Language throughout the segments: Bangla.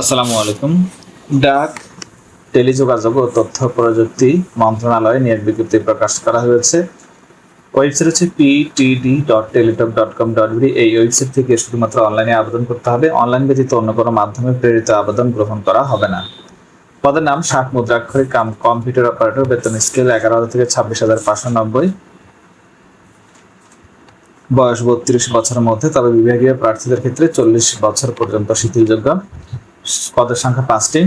আসসালামু আলাইকুম। ডাক, টেলিযোগাযোগ ও তথ্য প্রযুক্তি মন্ত্রণালয়ে নিয়োগ বিজ্ঞপ্তি প্রকাশ করা হয়েছে। ওয়েবসাইট হচ্ছে PTD dot Teletalk dot com dot B এই ওয়েবসাইট থেকে শুধুমাত্র অনলাইনে আবেদন করতে হবে। অনলাইন ব্যতীত অন্য কোনো মাধ্যমে প্রেরিত আবেদন গ্রহণ করা হবে না। পদের নাম ষাট মুদ্রাক্ষরিক কাম, কম্পিউটার অপারেটর, বেতন স্কেল এগারো হাজার থেকে ছাব্বিশ হাজার পাঁচশো নব্বই। বয়স বত্রিশ বছরের মধ্যে, তবে বিভাগীয় প্রার্থীদের ক্ষেত্রে চল্লিশ বছর পর্যন্ত শিথিলযোগ্য। পদের সংখ্যা পাঁচটি।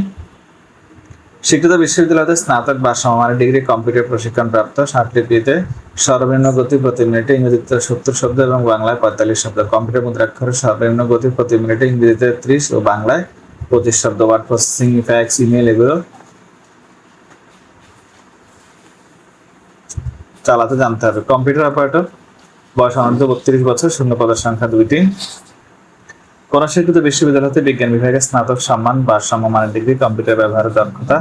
স্বীকৃত বিশ্ববিদ্যালয়তে স্নাতক বা সমমানের ডিগ্রি কম্পিউটার প্রশিক্ষণ প্রাপ্ত সাতটিতে সর্বনিম্ন গতি প্রতি মিনিটে ইংরেজিতে সত্তর শব্দ এবং বাংলায় পঁয়তাল্লিশ শব্দ। কম্পিউটার মুদ্রাক্ষরের সর্বনিম্ন গতি প্রতি মিনিটে ইংরেজিতে ত্রিশ ও বাংলায় পঁচিশ শব্দ। ওয়ার্ড প্রসেসিং, ফ্যাক্স ইমেল এগুলো চালাতে জানতে হবে। কম্পিউটার অপারেটর, বয়স অনন্ত বত্রিশ বছর, শূন্য পদের সংখ্যা দুইটি। কোন স্বীকৃত বিশ্ববিদ্যালয় হতে বিজ্ঞান বিভাগে স্নাতক, সম্মান বা সমমানের ডিগ্রি, কম্পিউটার ব্যবহারের দক্ষতা।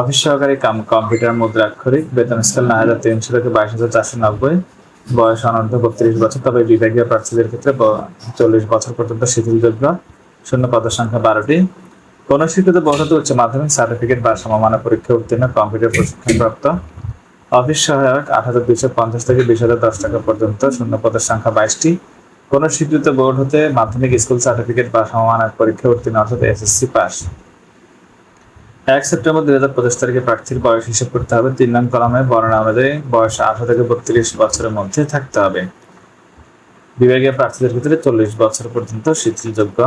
অফিস সহকারী কাম, কম্পিউটার, মুদ্রাক্ষরিক, বেতন স্কেল নয় হাজার তিনশো থেকে বাইশ হাজার চারশো নব্বই। বয়স অনন্ত বত্রিশ বছর, তবে বিভাগীয় প্রার্থীদের ক্ষেত্রে চল্লিশ বছর পর্যন্ত শিথিলযোগ্য। শূন্য পদের সংখ্যা বারোটি। কোন স্বীকৃত বহুত উচ্চ মাধ্যমিক, সার্টিফিকেট বা সমমানের পরীক্ষা উত্তীর্ণ, কম্পিউটার প্রশিক্ষণপ্রাপ্ত। অফিস সহায়ক আট হাজার দুইশো পঞ্চাশ থেকে বিশ হাজার দশ টাকা পর্যন্ত, শূন্য পদের সংখ্যা বাইশটি। কোন স্বীকৃত বোর্ড হতে মাধ্যমিক স্কুল সার্টিফিকেট বা সমমানের পরীক্ষা উত্তীর্ণ অর্থাৎ এসএসসি পাস। এক সেপ্টেম্বর দুই হাজার পঁচিশ তারিখে প্রার্থীর বয়স হিসেব করতে হবে। তিন নাম কলমে বর্ণনা অনুযায়ী বয়স আঠারো থেকে বত্রিশ বছরের মধ্যে থাকতে হবে। বিভাগীয় প্রার্থীদের ভিতরে চল্লিশ বছর পর্যন্ত শিথিলযোগ্য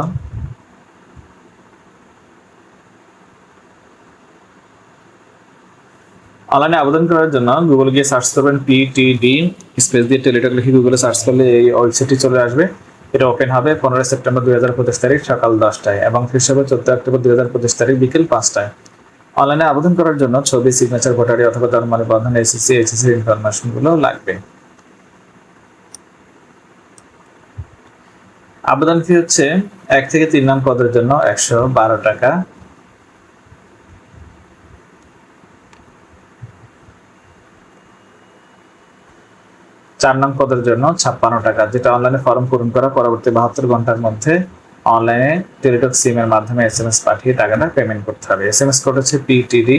অনলাইনে আবেদন করার জন্য গুগল গিয়ে সার্চ করবেন পিটিডি স্পেস দিয়ে টেলিটক লিখে গুগলে সার্চ করলে এই ওয়েবসাইটটি চলে আসবে। এটা ওপেন হবে পনেরোই সেপ্টেম্বর দুই হাজার পঁচিশ তারিখ সকাল দশটায় এবং শেষ হবে চোদ্দ অক্টোবর দুই হাজার পঁচিশ তারিখ বিকেল পাঁচটায়। অনলাইনে আবেদন করার জন্য ছবি সিগনেচার ভোটারি অথবা জন্ম নিবন্ধন এসএসসি এইচএসসি ইনফরমেশনগুলো লাগবে। আবেদন ফি হচ্ছে এক থেকে তিন নং পদের জন্য একশো বারো টাকা। চার নং পদের জন্য ছাপ্পান্ন টাকা, যেটা অনলাইনে ফর্ম পূরণ করা পরবর্তী বাহাত্তর ঘণ্টার মধ্যে অনলাইনে টেলিটক সিম এর মাধ্যমে এস এম এস পাঠিয়ে টাকাটা পেমেন্ট করতে হবে। এস এম এস কোড হচ্ছে পিটিডি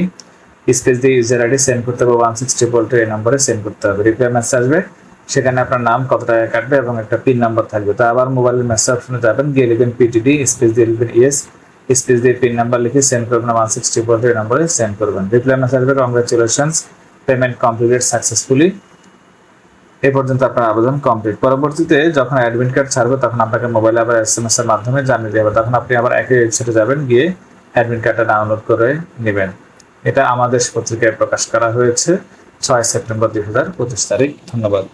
স্পেস দিয়ে ইউজার আইডি সেন্ড করতে হবে ওয়ান সিক্স ট্রিপল টু এই নম্বরে সেন্ড করতে হবে। রিপ্লাই মেসেজ আসবে, সেখানে আপনার নাম, কত টাকা কাটবে এবং একটা পিন নাম্বার থাকবে। তো আবার মোবাইলের মেসেজ অপশনে যাবেন, গিয়ে লিখবেন পিটিডি স্পেস দিয়ে লিখবেন ইয়েস স্পেস দিয়ে পিন নাম্বার লিখে সেন্ড করবেন ওয়ান সিক্স ট্রিপল টু এই নম্বরে সেন্ড করবেন। রিপ্লাই মেসেজ আসবে কংগ্রেচুলেশনস পেমেন্ট কমপ্লিটেড সাকসেসফুলি এই পর্যন্ত আপনার আবেদন কমপ্লিট পরবর্তীতে যখন অ্যাডমিট কার্ড ছাড়বে, তখন আপনাকে মোবাইলে আবার এস এম এস এর মাধ্যমে জানিয়ে দেবে তখন আপনি আবার একই ওয়েবসাইটে যাবেন, গিয়ে অ্যাডমিট কার্ডটা ডাউনলোড করে নেবেন। এটা আমাদের পত্রিকায় প্রকাশ করা হয়েছে, ছয় সেপ্টেম্বর দুই হাজার পঁচিশ তারিখ। ধন্যবাদ।